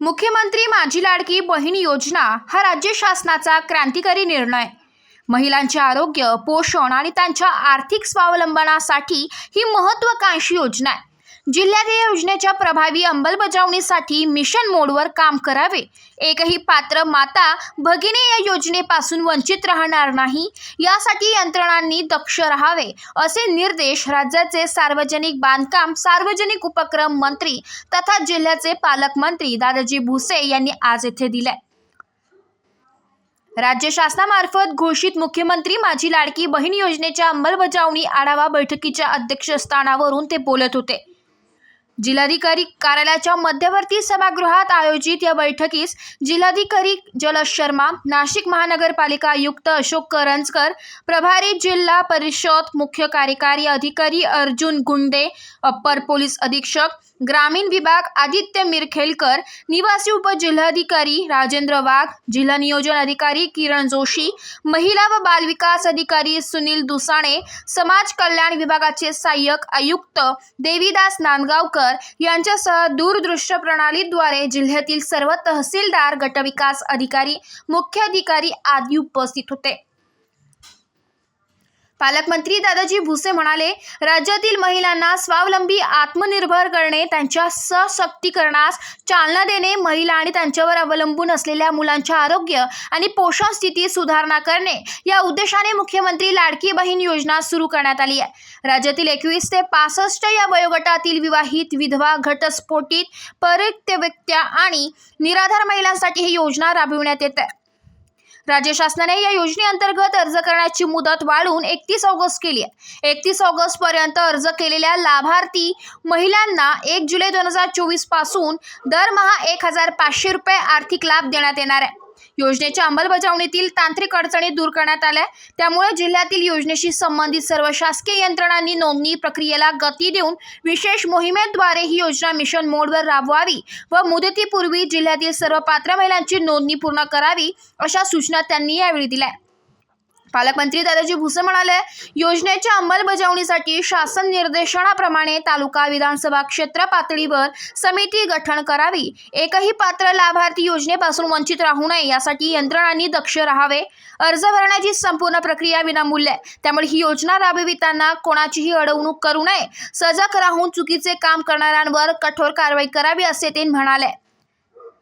मुख्यमंत्री माझी लाडकी बहीण योजना हा राज्य शासनाचा क्रांतिकारी निर्णय. महिलांचे आरोग्य पोषण आणि त्यांच्या आर्थिक स्वावलंबनासाठी ही महत्त्वाकांक्षी योजना आहे. जिल्ह्यात या योजनेच्या प्रभावी अंमलबजावणीसाठी मिशन मोडवर काम करावे. एकही पात्र माता भगिनी या योजनेपासून वंचित राहणार नाही. यासाठी यंत्रणांनी दक्ष राहावे असे निर्देश राज्याचे सार्वजनिक बांधकाम सार्वजनिक उपक्रम मंत्री तथा जिल्ह्याचे पालकमंत्री दादाजी भुसे यांनी आज येथे दिले. राज्य शासनामार्फत घोषित मुख्यमंत्री माझी लाडकी बहीण योजनेच्या अंमलबजावणी आढावा बैठकीच्या अध्यक्षस्थानावरून ते बोलत होते. जिल्हाधिकारी कार्यालयाच्या मध्यवर्ती सभागृहात आयोजित या बैठकीस जिल्हाधिकारी जलज शर्मा नाशिक महानगरपालिका आयुक्त अशोक करंजकर प्रभारी जिल्हा परिषद मुख्य कार्यकारी अधिकारी अर्जुन गुंडे अप्पर पोलीस अधीक्षक ग्रामीण विभाग आदित्य मिरखेलकर निवासी उपजिल्हाधिकारी राजेंद्र वाघ जिल्हा नियोजन अधिकारी किरण जोशी महिला व बालविकास अधिकारी सुनील दुसाणे समाज कल्याण विभागाचे सहाय्यक आयुक्त देवीदास नांदगावकर यांच्यासह दूरदृश्य प्रणालीद्वारे जिल्ह्यातील सर्व तहसीलदार गटविकास अधिकारी मुख्य अधिकारी आदी उपस्थित होते. पालकमंत्री दादाजी भुसे म्हणाले राज्यातील महिलांना स्वावलंबी आत्मनिर्भर करणे त्यांच्या सशक्तीकरणास चालना देणे महिला आणि त्यांच्यावर अवलंबून असलेल्या मुलांच्या आरोग्य आणि पोषण स्थिती सुधारणा करणे या उद्देशाने मुख्यमंत्री लाडकी बहीण योजना सुरू करण्यात आली आहे. राज्यातील एकवीस ते पासष्ट या वयोगटातील विवाहित विधवा घटस्फोटित परित्य व्यक्त्या आणि निराधार महिलांसाठी ही योजना राबविण्यात येते राज्य शासनाने या योजनेअंतर्गत अर्ज करण्याची मुदत वाढवून एकतीस ऑगस्ट केली आहे. एकतीस ऑगस्ट पर्यंत अर्ज केलेल्या लाभार्थी महिलांना एक जुलै दोन हजार चोवीसपासून दरमहा एक हजार पाचशे रुपये आर्थिक लाभ देण्यात येणार आहे. योजनेच्या अंमलबजावणीतील तांत्रिक अडचणी दूर करण्यात आल्या. त्यामुळे जिल्ह्यातील योजनेशी संबंधित सर्व शासकीय यंत्रणांनी नोंदणी प्रक्रियेला गती देऊन विशेष मोहिमेद्वारे ही योजना मिशन मोडवर राबवावी व मुदतीपूर्वी जिल्ह्यातील सर्व पात्र महिलांची नोंदणी पूर्ण करावी अशा सूचना त्यांनी यावेळी दिल्या. पालकमंत्री दादाजी भुसे म्हणाले योजनेच्या अंमलबजावणीसाठी शासन निर्देशनाप्रमाणे तालुका विधानसभा क्षेत्र पातळीवर समिती गठन करावी. एकही पात्र लाभार्थी योजनेपासून वंचित राहू नये यासाठी यंत्रणांनी दक्ष राहावे. अर्ज भरण्याची संपूर्ण प्रक्रिया विनामूल्य आहे. त्यामुळे ही योजना राबविताना कोणाचीही अडवणूक करू नये. सजग राहून चुकीचे काम करणाऱ्यांवर कठोर कारवाई करावी असे ते म्हणाले.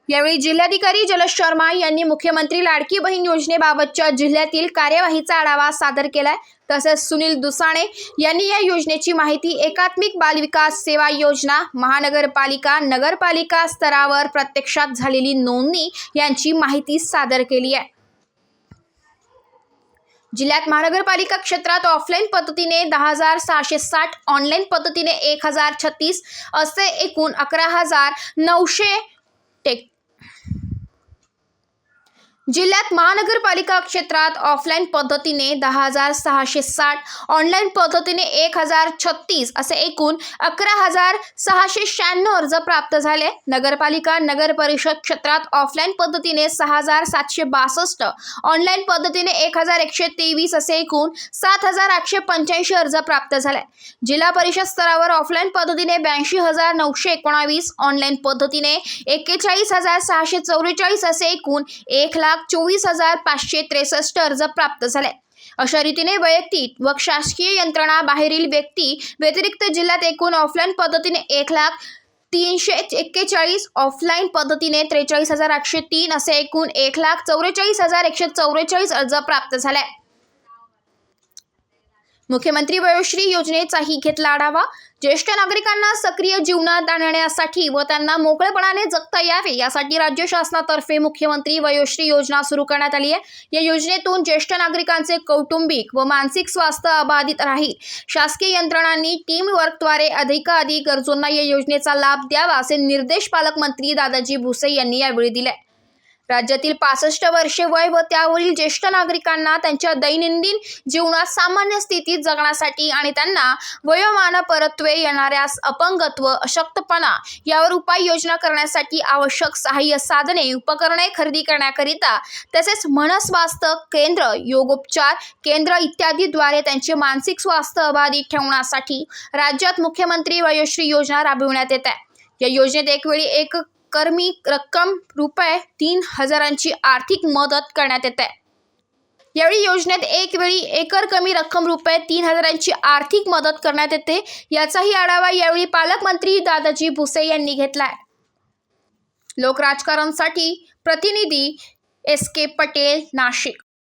यावेळी जिल्हाधिकारी जलज शर्मा यांनी मुख्यमंत्री लाडकी बहीण योजनेबाबतच्या जिल्ह्यातील कार्यवाहीचा आढावा सादर केलाय. तसेच सुनील दुसाणे यांनी या योजनेची माहिती एकात्मिक बालविकास सेवा योजना महानगरपालिका नगरपालिका स्तरावर प्रत्यक्षात झालेली नोंदणी यांची माहिती सादर केली आहे. जिल्ह्यात महानगरपालिका क्षेत्रात ऑफलाईन पद्धतीने दहा हजार सहाशे साठ ऑनलाईन पद्धतीने एक हजार छत्तीस असे एकूण अकरा हजार नऊशे टेक जिल्ह्यात महानगरपालिका क्षेत्रात ऑफलाईन पद्धतीने दहा हजार सहाशे साठ ऑनलाईन पद्धतीने एक हजार छत्तीस असे एकूण अकरा हजार सहाशे शहाण्णव अर्ज प्राप्त झाले. नगरपालिका नगर परिषद क्षेत्रात ऑफलाईन पद्धतीने सहा हजार सातशे बासष्ट ऑनलाईन पद्धतीने एक हजार एकशे तेवीस असे एकूण सात हजार आठशे पंच्याऐंशी अर्ज प्राप्त झाले. जिल्हा परिषद स्तरावर ऑफलाईन पद्धतीने ब्याऐंशी हजार नऊशे एकोणावीस ऑनलाईन पद्धतीने एक्केचाळीस हजार सहाशे चौवेचाळीस असे एकूण एक लाख चोवीस हजार पाचशे त्रेसष्ट अर्ज प्राप्त झाले. अशा रीतीने वैयक्तिक व शासकीय यंत्रणा बाहेरील व्यक्ती व्यतिरिक्त जिल्ह्यात एकूण ऑफलाईन पद्धतीने एक लाख तीनशे एक्केचाळीस ऑफलाईन पद्धतीने त्रेचाळीस हजार आठशे तीन असे एकूण एक लाख चौवेचाळीस हजार एकशे चौवेचाळीस अर्ज प्राप्त झाले. मुख्यमंत्री वयोश्री योजनेचाही घेतला आढावा. ज्येष्ठ नागरिकांना सक्रिय जीवनात आणण्यासाठी व त्यांना मोकळेपणाने जगता यावे यासाठी राज्य शासनातर्फे मुख्यमंत्री वयोश्री योजना सुरू करण्यात आली आहे. या योजनेतून ज्येष्ठ नागरिकांचे कौटुंबिक व मानसिक स्वास्थ्य अबाधित राहील. शासकीय यंत्रणांनी टीम वर्कद्वारे अधिकाधिक गरजूंना या योजनेचा लाभ द्यावा असे निर्देश पालकमंत्री दादाजी भुसे यांनी यावेळी दिले. राज्यातील पासष्ट वर्षे वय व त्यावरील ज्येष्ठ नागरिकांना त्यांच्या दैनंदिन जीवनात सामान्य स्थितीत जगण्यासाठी आणि त्यांना वयोमान परत्वे येणाऱ्यास अपंगत्व अशक्तपणा यावर उपाययोजना करण्यासाठी आवश्यक सहाय्य साधने उपकरणे खरेदी करण्याकरिता तसेच मनस्वास्थ्य केंद्र योगोपचार केंद्र इत्यादीद्वारे त्यांचे मानसिक स्वास्थ्य अबाधित ठेवण्यासाठी राज्यात मुख्यमंत्री वयोश्री योजना राबविण्यात येत आहे. या योजनेत एक वेळी एक कर्मी रक्कम रुपये तीन हजारांची आर्थिक मदत करण्यात येते यावेळी योजनेत एक वेळी एकर कमी रक्कम रुपये तीन हजारांची आर्थिक मदत करण्यात येते याचाही आढावा यावेळी पालकमंत्री दादाजी भुसे यांनी घेतलाय. लोकराजकारणसाठी प्रतिनिधी एस के पटेल नाशिक